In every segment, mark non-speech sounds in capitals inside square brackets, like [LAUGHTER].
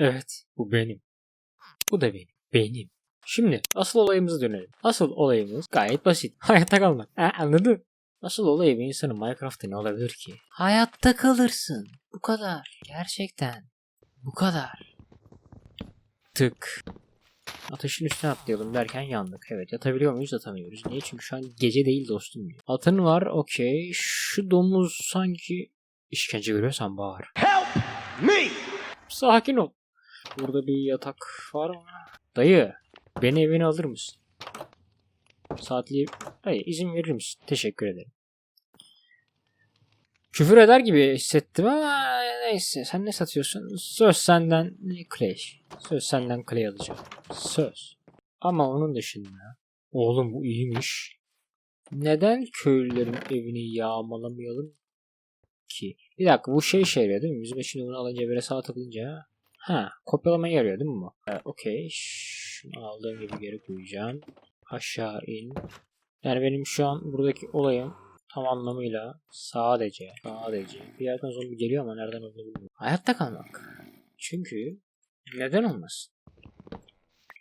Evet, bu benim. Bu da benim. Benim. Şimdi asıl olayımıza dönelim. Asıl olayımız gayet basit. [LAUGHS] Hayatta kalmak. Ha, anladın? Asıl olayı bir insanın Minecraft'ta ne olabilir ki? Hayatta kalırsın. Bu kadar. Gerçekten. Bu kadar. Tık. Ateşin üstüne atlayalım derken yandık. Evet yatabiliyor muyuz yatamıyoruz. Niye? Çünkü şu an gece değil dostum. Atın var okey. Şu domuz sanki işkence görüyorsan bağır. Me! Sakin ol. Burada bir yatak var mı? Dayı beni evine alır mısın? Saatli... Hayır izin verir misin? Teşekkür ederim. Küfür eder gibi hissettim ama neyse sen ne satıyorsun? Söz senden clay. Söz senden clay alacağım. Söz. Ama onun dışında oğlum bu iyiymiş. Neden köylülerin evini yağmalamayalım ki? Bir dakika bu şey şey değil mi? Bizim şimdi bunu alınca böyle sağa takılınca Ha kopyalamaya yarıyor değil mi bu? Evet, Okey. Şunu aldığım gibi geri koyacağım. Aşağı in. Yani benim şu an buradaki olayım tam anlamıyla sadece sadece bir yerden zombi geliyor ama nereden olduğunu bilmiyorum. Hayatta kalmak. Çünkü neden olmasın?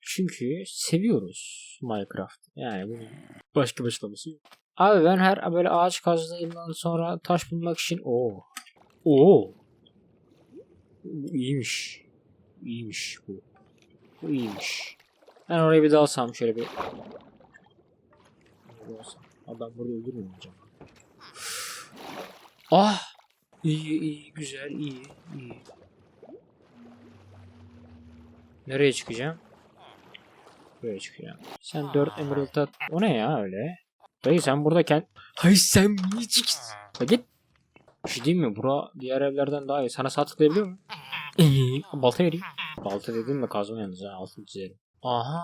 Çünkü seviyoruz Minecraft. Yani bunun başka bir açıklaması yok. Abi ben her böyle ağaç kazdığımdan sonra taş bulmak için o Oo. Bu iyiymiş. İyiymiş bu. Bu iyiymiş. Ben oraya bir dalsam şöyle bir. Dalsam. Ben burada ölür müyüm acaba? Ah! İyi iyi güzel iyi iyi. Nereye çıkacağım? Buraya çıkacağım. Sen 4 emerald at. O ne ya öyle? Dayı sen buradayken... Hayır sen niye çıksın? Git. Bir şey diyeyim mi? Bura diğer evlerden daha iyi. Sana sağ tıklayabiliyor mu? Balta vereyim. Balta dedim mi kazma yalnız ha. Altın çizerim. Aha.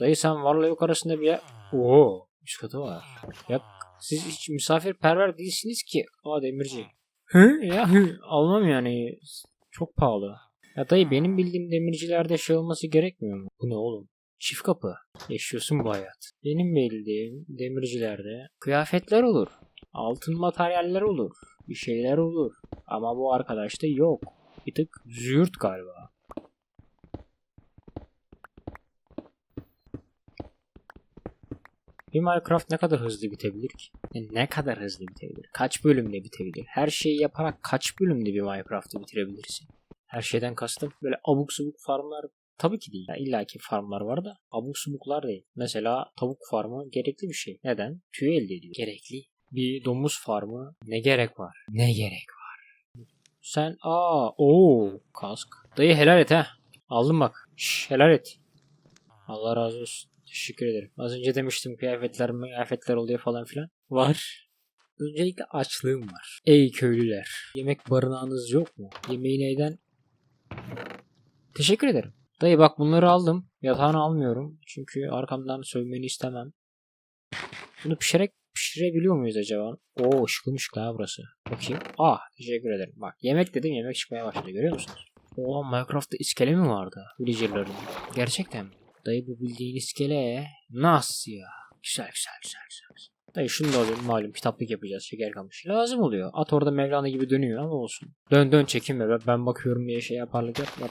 Dayı sen varla yok arasında bir yer... Oo. Üst katı var. Ya siz hiç misafirperver değilsiniz ki. Aa demirci. Hı? Ya hı. Almam yani. Çok pahalı. Ya dayı benim bildiğim demircilerde şey olması gerekmiyor mu? Bu ne oğlum? Çift kapı. Yaşıyorsun bu hayat. Benim bildiğim demircilerde kıyafetler olur. Altın materyaller olur. Bir şeyler olur. Ama bu arkadaşta yok. Bir tık züğürt galiba. Bir Minecraft ne kadar hızlı bitebilir ki? Yani ne kadar hızlı bitebilir? Kaç bölümde bitebilir? Her şeyi yaparak kaç bölümde bir Minecraft'ı bitirebilirsin? Her şeyden kastım böyle abuk subuk farmlar tabii ki değil. Yani İlla ki farmlar var da abuk subuklar değil. Mesela tavuk farmı gerekli bir şey. Neden? Tüy elde ediyor. Gerekli. Bir domuz farmı ne gerek var? Ne gerek var? Sen aa o kask. Dayı helal et ha. Aldım bak. Şş, helal et. Allah razı olsun. Teşekkür ederim. Az önce demiştim kıyafetler mi kıyafetler oluyor falan filan. Var. Öncelikle açlığım var. Ey köylüler. Yemek barınağınız yok mu? Yemeği neyden? Teşekkür ederim. Dayı bak bunları aldım. Yatağını almıyorum. Çünkü arkamdan sövmeni istemem. Bunu pişirerek pişirebiliyor muyuz acaba? Oo ışıklımış la burası. Bakayım. Ah teşekkür ederim. Bak yemek dedim yemek çıkmaya başladı görüyor musunuz? Oo Minecraft'ta iskele mi vardı? Villager'ların. Gerçekten mi? Dayı bu bildiğin iskele. Nasıl ya? Güzel güzel güzel güzel. Dayı şunu da alayım malum kitaplık yapacağız şeker kamış. Lazım oluyor. At orada Mevlana gibi dönüyor ama olsun. Dön dön çekinme be. ben bakıyorum diye şey yaparlık yapma.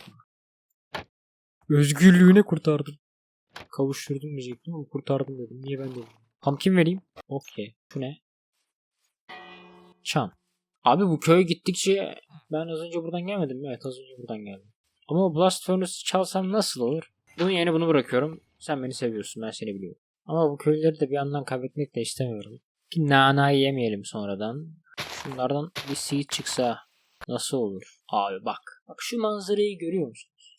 Özgürlüğüne kurtardım. Kavuşturdum diyecektim ama kurtardım dedim. Niye ben dedim. Pumpkin vereyim. Okey. Şu ne? Çam. Abi bu köye gittikçe ben az önce buradan gelmedim mi? Evet az önce buradan geldim. Ama Blast Furnace çalsam nasıl olur? Bunun yerine bunu bırakıyorum. Sen beni seviyorsun ben seni biliyorum. Ama bu köyleri de bir yandan kaybetmek de istemiyorum. Ki nana yemeyelim sonradan. Şunlardan bir seed çıksa nasıl olur? Abi bak. Bak şu manzarayı görüyor musunuz?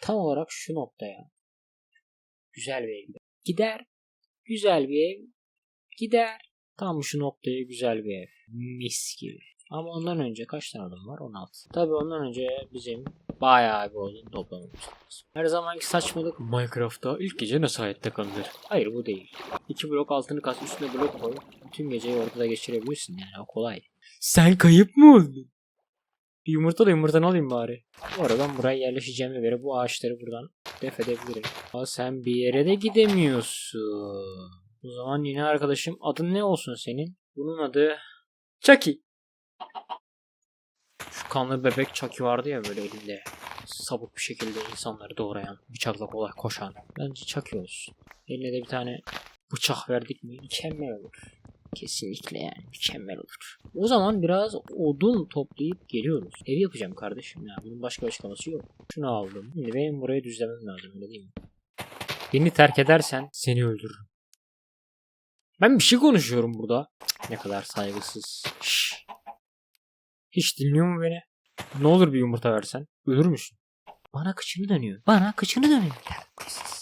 Tam olarak şu noktaya. Güzel bir ev. Gider. Güzel bir ev. Gider. Tam şu noktaya güzel bir ev. Mis gibi. Ama ondan önce kaç tane adam var? 16. Tabii ondan önce bizim bayağı bir odun toplamamız lazım. Her zamanki saçmalık Minecraft'ta ilk gece nasıl hayatta kalınır? Hayır bu değil. İki blok altını kas üstüne blok koy. Bütün geceyi ortada geçirebilirsin yani o kolay. Sen kayıp mı oldun? Yumurta da yumurtanı alayım bari. Bu arada ben buraya yerleşeceğime göre bu ağaçları buradan def edebilirim. Ama sen bir yere de gidemiyorsun. O zaman yine arkadaşım adın ne olsun senin? Bunun adı Chucky. Şu kanlı bebek Chucky vardı ya böyle elinde sabuk bir şekilde insanları doğrayan, bıçakla kolay koşan. Bence çakıyoruz. Eline de bir tane bıçak verdik mi mükemmel olur. Kesinlikle yani mükemmel olur. O zaman biraz odun toplayıp geliyoruz. Ev yapacağım kardeşim ya. Bunun başka açıklaması yok. Şunu aldım. Şimdi benim burayı düzlemem lazım öyle değil mi? Beni terk edersen seni öldürürüm. Ben bir şey konuşuyorum burada. Ne kadar saygısız. Şşş. Hiç dinliyor mu beni? Ne olur bir yumurta versen. Ölür müsün? Bana kıçını dönüyor. Bana kıçını dönüyor. Terbiyesiz.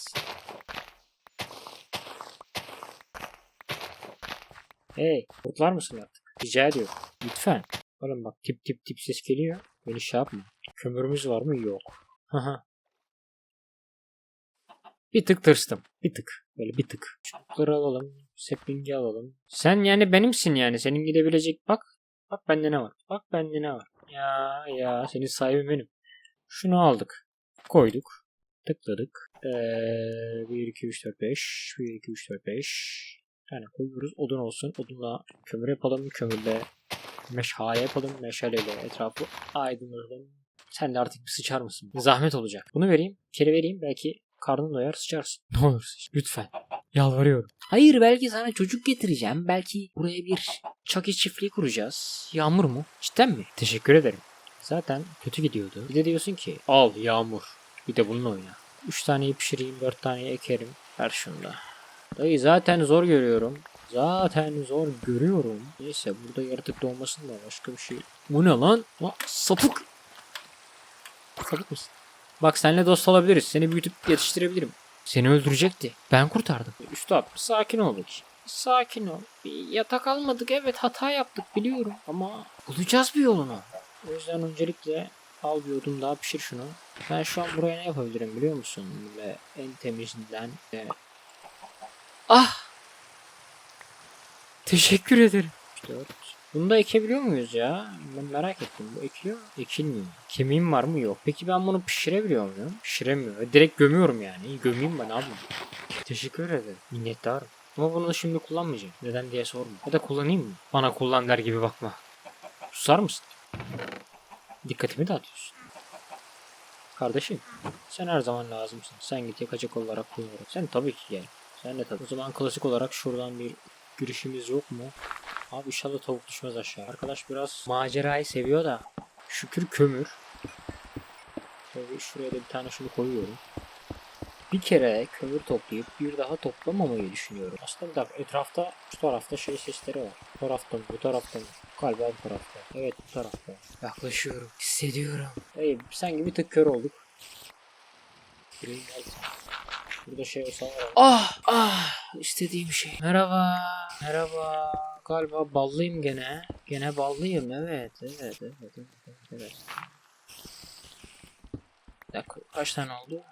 Hey, kurtlar mısın artık? Rica ediyorum. Lütfen. Oğlum bak tip tip tip ses geliyor. Beni şey yapma. Kömürümüz var mı? Yok. Haha. bir tık tırstım. Bir tık. Böyle bir tık. Çubukları alalım. Sapling'i alalım. Sen yani benimsin yani. Senin gidebilecek bak. Bak bende ne var. Bak bende ne var. Ya ya senin sahibin benim. Şunu aldık. Koyduk. Tıkladık. Ee, 1, 2, 3, 4, 5. 1, 2, 3, 4, 5. Yani koyuyoruz. Odun olsun. Odunla kömür yapalım. Kömürle meşale yapalım. Meşaleyle etrafı aydınlatalım. Sen de artık bir sıçar mısın? Zahmet olacak. Bunu vereyim. İçeri vereyim. Belki karnın doyar sıçarsın. Ne olur sıç. Lütfen. Yalvarıyorum. Hayır belki sana çocuk getireceğim. Belki buraya bir çaki çiftliği kuracağız. Yağmur mu? Cidden mi? Teşekkür ederim. Zaten kötü gidiyordu. Bir de diyorsun ki al yağmur. Bir de bununla oyna. 3 taneyi pişireyim, 4 taneyi ekerim. Ver şunu da. Dayı zaten zor görüyorum. Zaten zor görüyorum. Neyse burada yaratık doğmasın da başka bir şey. Bu ne lan? Lan sapık. Sapık mısın? Bak seninle dost olabiliriz. Seni büyütüp yetiştirebilirim. Seni öldürecekti. Ben kurtardım. Üstad sakin ol bakayım. Sakin ol. Bir yatak almadık evet hata yaptık biliyorum. Ama bulacağız bir yolunu. O yüzden öncelikle al bir odun daha pişir şunu. Ben şu an buraya ne yapabilirim biliyor musun? Ve en temizinden. Ah! Teşekkür ederim. 4. Bunu da ekebiliyor muyuz ya? Ben merak ettim. Bu ekiliyor mu? Ekilmiyor. Kemiğim var mı? Yok. Peki ben bunu pişirebiliyor muyum? Pişiremiyor. Direkt gömüyorum yani. Gömeyim ben abi. Teşekkür ederim. Minnettarım. Ama bunu şimdi kullanmayacağım. Neden diye sorma. Ya da kullanayım mı? Bana kullan der gibi bakma. Susar mısın? Dikkatimi dağıtıyorsun. Kardeşim, sen her zaman lazımsın. Sen git yakacak olarak kullanırım. Sen tabii ki gel. Sen de tabii. O zaman klasik olarak şuradan bir girişimiz yok mu? Abi inşallah tavuk düşmez aşağı. Arkadaş biraz macerayı seviyor da. Şükür kömür. Tabii şuraya da bir tane şunu koyuyorum. Bir kere kömür toplayıp bir daha toplamamayı düşünüyorum. Aslında bir dakika etrafta şu tarafta şey sesleri var. Bu tarafta? Bu tarafta mı? Galiba bu tarafta. Evet bu tarafta. Yaklaşıyorum. Hissediyorum. Hey sanki bir tık kör olduk. Gireyim Burada şey olsa var. Ah ah istediğim şey. Merhaba. Merhaba. Galiba ballıyım gene. Gene ballıyım evet evet evet evet evet. evet. Bir dakika kaç tane oldu?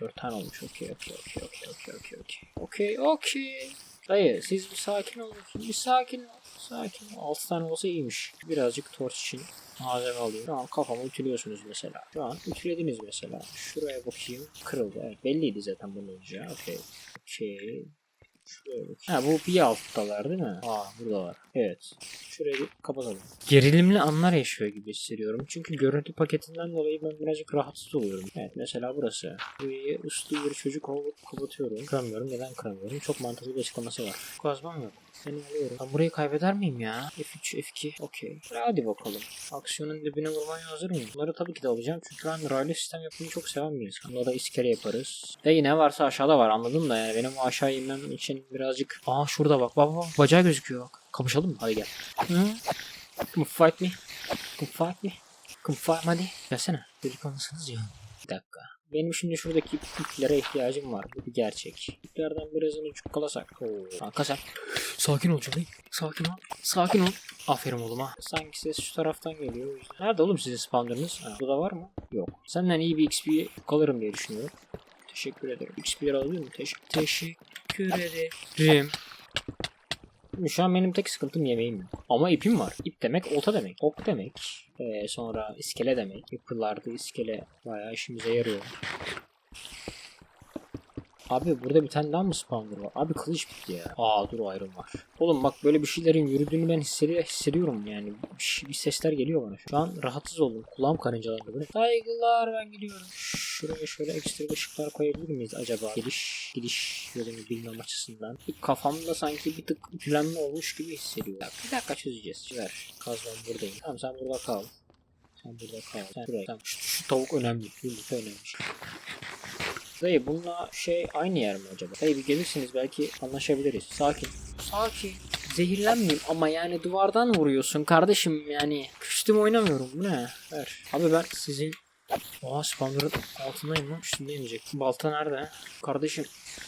Dört tane olmuş. Okey okey okey okey okey okey okey. Okey okey. Dayı siz bir sakin olun. Bir sakin ol. Sakin ol. Altı tane olsa iyiymiş. Birazcık torç için malzeme alıyorum. Şu an kafamı ütülüyorsunuz mesela. Şu an ütülediniz mesela. Şuraya bakayım. Kırıldı. Evet belliydi zaten bunun olacağı. Okey. Bakayım. Ha bu bir alttalar değil mi? Aa burada var. Evet. Şurayı kapatalım. Gerilimli anlar yaşıyor gibi hissediyorum. Çünkü görüntü paketinden dolayı ben birazcık rahatsız oluyorum. Evet mesela burası. Burayı uslu bir çocuk olup kapatıyorum. Kıramıyorum. Neden kıramıyorum? Çok mantıklı bir açıklaması var. Kazmam yok. Seni alıyorum. Ben burayı kaybeder miyim ya? F3, F2. Okey. Hadi bakalım. Aksiyonun dibine vurmaya hazır mıyım? Bunları tabii ki de alacağım. Çünkü ben raylı sistem yapmayı çok seven bir insanım. Bunda da iskele yaparız. Ve yine varsa aşağıda var anladın da yani. Benim aşağı inmem için birazcık... Aa şurada bak. Bak bak. Bacağı gözüküyor bak. Kapışalım mı? Hadi gel. Hı? Come fight me. Come fight me. Come fight me hadi. Gelsene. Delikanlısınız ya. Bir dakika. Benim şimdi şuradaki iplere ihtiyacım var. Bu bir gerçek. İplerden birazını çukkalasak. Oo. Kanka sen. Sakin ol Johnny. Sakin ol. Sakin ol. Aferin oğluma. Sanki ses şu taraftan geliyor. Nerede oğlum sizin spawnlarınız? Ha, burada var mı? Yok. Senden iyi bir XP kalırım diye düşünüyorum. Teşekkür ederim. XP'leri alıyor mu? Teş teşekkür ederim. Şu an benim tek sıkıntım yemeğim. Ama ipim var. İp demek olta demek. Ok demek. Ee, sonra iskele demek. Yapılarda iskele bayağı işimize yarıyor. Abi burada bir tane daha mı spawner var? Abi kılıç bitti ya. Aa dur ayrım var. Oğlum bak böyle bir şeylerin yürüdüğünü ben hissediyor, hissediyorum yani. Bir, bir sesler geliyor bana. Şu an rahatsız oldum. Kulağım karıncalandı. Ne? Saygılar ben gidiyorum. Şuraya şöyle ekstra ışıklar koyabilir miyiz acaba? Geliş, gidiş yolunu bilmem açısından. Kafamda sanki bir tık planlı olmuş gibi hissediyorum. Bir dakika çözeceğiz. Ver. Kazmam buradayım. Tamam sen burada kal. Sen burada kal. Sen buraya. Tamam, şu, şu tavuk önemli. Yumurta önemli. Dayı bununla şey aynı yer mi acaba? Dayı bir gelirsiniz belki anlaşabiliriz. Sakin. Sakin. Zehirlenmeyeyim ama yani duvardan vuruyorsun kardeşim yani. Küstüm oynamıyorum bu ne? Ver. Abi ben sizin Oha spawner'ın altındayım lan üstündeyim diyecek. Balta nerede? Kardeşim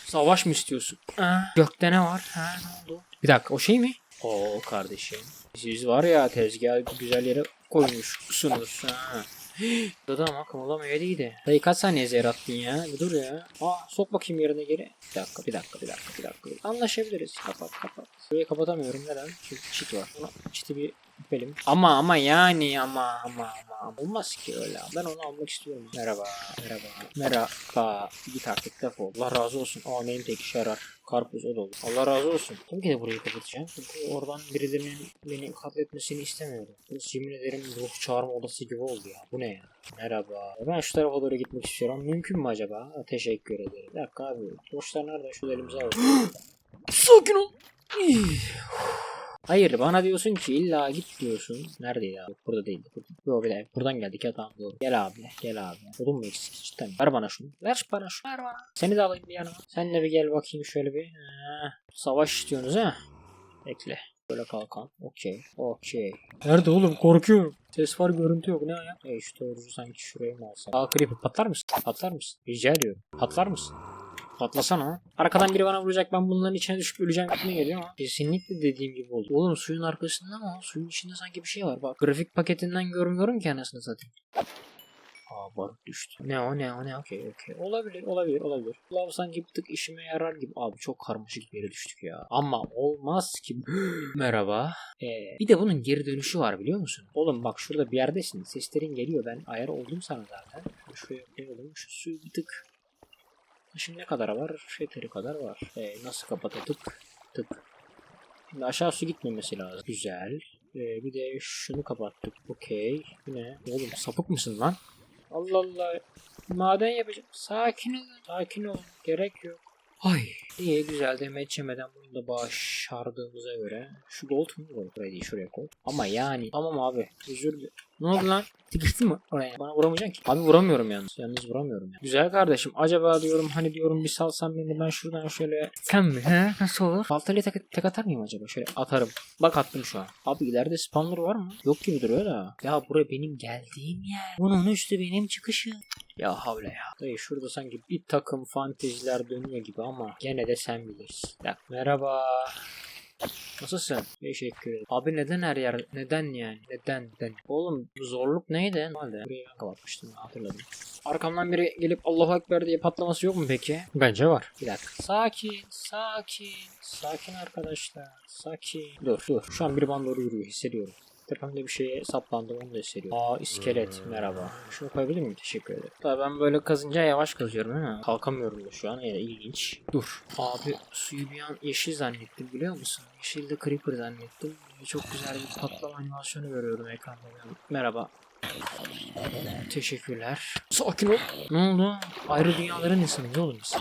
savaş mı istiyorsun? Ha, gökte ne var? Ha ne oldu? Bir dakika o şey mi? Oo kardeşim. Siz var ya tezgahı güzel yere koymuşsunuz. Ha. [GASPS] Dada ama kımıldamıyor iyiydi. Dayı kaç saniye zehir attın ya? Bir dur ya. Aa sok bakayım yerine geri. Bir dakika bir dakika bir dakika bir dakika. Anlaşabiliriz. Kapat kapat. Burayı kapatamıyorum neden? Çünkü çit var. Çiti bir öpelim. Ama ama yani ama ama ama. Olmaz ki öyle. Ben onu almak istiyorum. Merhaba. Merhaba. Merhaba. Git artık defol. Allah razı olsun. Aa neyin tek işe yarar. Karpuz o da olur. Allah razı olsun. Tabii ki de burayı kapatacağım. Çünkü oradan birilerinin beni katletmesini istemiyorum. Burası yemin ederim ruh çağırma odası gibi oldu ya. Bu ne ya? Merhaba. Ben şu tarafa doğru gitmek istiyorum. Mümkün mü acaba? Ha, teşekkür ederim. Bir dakika abi. Boşlar nerede? Şu elimize alalım. [GASPS] Sakin ol. Hayır bana diyorsun ki illa git diyorsun. Neredeydi abi? Burada değildi. Burada. Yok bir dakika. Buradan geldik ya tamam doğru. Gel abi. Gel abi. Odun mu eksik cidden? Ver bana şunu. Ver bana şunu. Ver bana. Seni de alayım bir yanıma. Sen de bir gel bakayım şöyle bir. Ha, savaş istiyorsunuz ha? Bekle. Böyle kalkan. Okey. Okey. Nerede oğlum? Korkuyorum. Ses var görüntü yok. Ne ya? E şu doğrucu sanki şuraya mı alsam? Aa creeper patlar mısın? Patlar mısın? Rica ediyorum. Patlar mısın? Patlasana. Arkadan biri bana vuracak ben bunların içine düşüp öleceğim gitmeye geliyor ama. Kesinlikle dediğim gibi oldu. Oğlum suyun arkasında mı? Suyun içinde sanki bir şey var. Bak grafik paketinden görmüyorum ki anasını satayım. Aa barut düştü. Ne o ne o ne okey okey. Olabilir olabilir olabilir. Lav sanki bir tık işime yarar gibi. Abi çok karmaşık bir yere düştük ya. Ama olmaz ki. [GASPS] Merhaba. Ee, bir de bunun geri dönüşü var biliyor musun? Oğlum bak şurada bir yerdesin. Seslerin geliyor. Ben ayar oldum sana zaten. Şuraya koyalım. Şu suyu bir tık Şimdi ne kadar var? Yeteri kadar var. Ee, nasıl kapatıp tık. Şimdi aşağı su gitmemesi lazım. Güzel. Ee, bir de şunu kapattık. Okey. Bu ne? Oğlum sapık mısın lan? Allah Allah. Maden yapacağım. Sakin ol. Sakin ol. Gerek yok. Ay. İyi güzel demet yemeden bunu da başardığımıza göre. Şu gold mu? Gold. Değil şuraya koy. Ama yani. Tamam abi. Özür dilerim. Ne oldu lan? Tıkıştın mı oraya? Bana vuramayacaksın ki. Abi vuramıyorum yalnız. Yalnız vuramıyorum ya. Güzel kardeşim. Acaba diyorum hani diyorum bir salsan beni ben şuradan şöyle. Sen mi? He? Nasıl olur? Baltayla tek, tek atar mıyım acaba? Şöyle atarım. Bak attım şu an. Abi ileride spawner var mı? Yok gibi duruyor da. Ya buraya benim geldiğim yer. Bunun üstü benim çıkışım. Ya havle ya. Dayı şurada sanki bir takım fanteziler dönüyor gibi ama gene de sen bilirsin. Ya, merhaba. Nasılsın? Teşekkür ederim. Abi neden her yer? Neden yani? Neden? Neden? Oğlum zorluk neydi? Normalde. Burayı ben kapatmıştım hatırladım. Arkamdan biri gelip Allahu Ekber diye patlaması yok mu peki? Bence var. Bir dakika. Sakin, sakin, sakin arkadaşlar. Sakin. Dur, dur. Şu an biri bana doğru yürüyor. Hissediyorum. Tepemde bir şeye saplandım onu da hissediyorum. Aa iskelet merhaba. Şunu koyabilir miyim? Teşekkür ederim. Tabii ben böyle kazınca yavaş kazıyorum değil mi? Kalkamıyorum da şu an. Yani ilginç. Dur. Abi suyu bir an yeşil zannettim biliyor musun? Yeşil de creeper zannettim. Çok güzel bir patlama animasyonu görüyorum ekranda. Merhaba. Teşekkürler. Sakin ol. Ne oldu? Ayrı dünyaların insanıyız oğlum biz.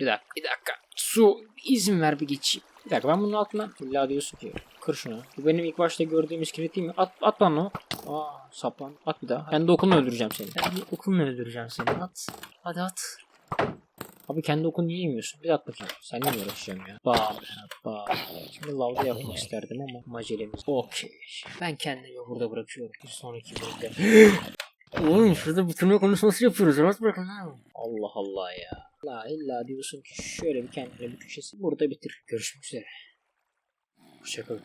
Bir dakika. Bir dakika. Su izin ver bir geçeyim. Bir dakika ben bunun altına illa diyorsun ki kır şunu. Bu benim ilk başta gördüğüm iskelet değil mi? At, at bana o. Aa saplan. At bir daha. Kendi okulunu öldüreceğim seni. Kendi okulunu öldüreceğim seni. At. Hadi at. Abi kendi okunu niye yemiyorsun? Bir at bakayım. Seninle mi uğraşacağım ya? Bam. Bam. Şimdi lavda yapmak isterdim ama macelemiz. Okey. Ben kendimi burada bırakıyorum. Bir sonraki bölümde. [GASPS] Oğlum şurada bitirme konuşması yapıyoruz. Rahat bırakın ha. Allah Allah ya. La illa diyorsun ki şöyle bir kendine bir köşesi burada bitir. Görüşmek üzere. Hoşçakalın.